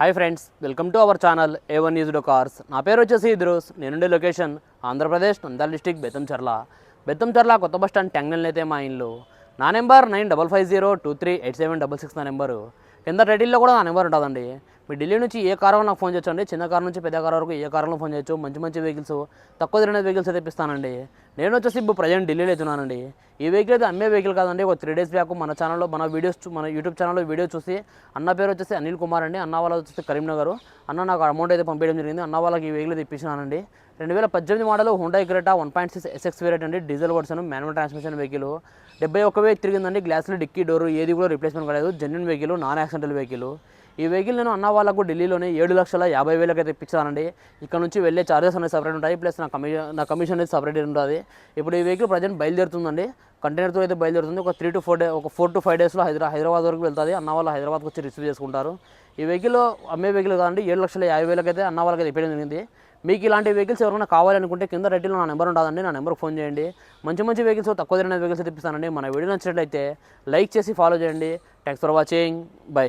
Hi friends welcome to our channel A one used do cars నా పేరు వచ్చేసి ఇద్రూస్ నేనుండే లొకేషన్ ఆంధ్రప్రదేశ్ నంద్యాల డిస్టిక్ బెత్తంచర్ల బెత్తంచర్ల కొత్త బస్ స్టాండ్ ట్యాంగ్నల్ అయితే మా ఇల్లు. నా number nine double five zero two three eight seven double six నా నెంబరు. కింద టైటిల్లో కూడా నా నెంబర్ ఉంటుందండి. మీ ఢిల్లీ నుంచి ఏ కార్ నాకు ఫోన్ చేయొచ్చు అండి? చిన్న కారు నుంచి పెద్ద కార్ వరకు ఏ కారులో ఫోన్ చేయొచ్చు? మంచి మంచి వెహికల్స్ తక్కువ తిరిగిన వెహికల్స్ తెప్పిస్తానండి నేను వచ్చేసి ఇప్పుడు ప్రజెంట్ ఢిల్లీలో అవుతున్నానండి ఈ వెహికల్ అయితే అమ్మే వెహికల్ కాదండి. ఒక త్రీ డేస్ బ్యాక్ మన ఛానల్లో మన వీడియోస్ మన యూట్యూబ్ ఛానల్లో వీడియో చూసి అన్న పేరు వచ్చేసి అనిల్ కుమార్ అండి. అన్న వాళ్ళ వచ్చేసి కరీంనగర్. అన్న నాకు అమౌంట్ అయితే పంపించడం జరిగింది. అన్న వాళ్ళకి ఈ వెహికల్ తెప్పించినానండి రెండు వేల పద్దెనిమిది model Hyundai Creta one point six SX variant అండి. Diesel version manual transmission vehicle డెబ్బై ఒక్క వెయ్యి తిరిగిందండి. గ్లాసులు డిక్కీ డోర్ ఏది కూడా రిప్లేస్మెంట్ కాలేదు. Genuine vehicle non accidental vehicle ఈ వెహికల్ నేను అన్న వాళ్ళకు ఢిల్లీలోనే ఏడు లక్షల యాభై వేలకు అయితే ఇప్పించానండి ఇక్కడ నుంచి వెళ్ళే చార్జెస్ అనేది సపరేట్ ఉంటాయి ప్లస్ నా కమిషన్ నా కమిషన్ అనేది సపరేట్ ఉంటుంది ఇప్పుడు ఈ వెహికల్ ప్రజెంట్ బయలుదేరుతుందండి. కంటైనర్తో అయితే బయలుదేరుతుంది. ఒక త్రీ టు ఫోర్ డే ఒక ఫోర్ టు ఫైవ్ డేస్లో హైదరా హైదరాబాద్ వరకు వెళ్తుంది. అన్న వాళ్ళు హైదరాబాద్కి వచ్చి రిసీవ్ చేసుకుంటారు. ఈ వెహికల్ అమ్మే వెహికల్ కాదండి ఏడు లక్షల యాభై వేలకైతే అయితే అన్న వాళ్ళకి అయితే ఇప్పడం జరిగింది. మీకు ఇలాంటి వెహికల్స్ ఎవరైనా కావాలనుకుంటే కింద రెడ్డిలో నా నెంబర్ ఉంటుందండి నా నెంబర్కి ఫోన్ చేయండి. మంచి మంచి వెహికల్స్ తక్కువ తిరిగిన వెహికల్స్ తెప్పిస్తానండి. మన వీడియో నచ్చినట్లయితే లైక్ చేసి ఫాలో చేయండి. Thanks for watching bye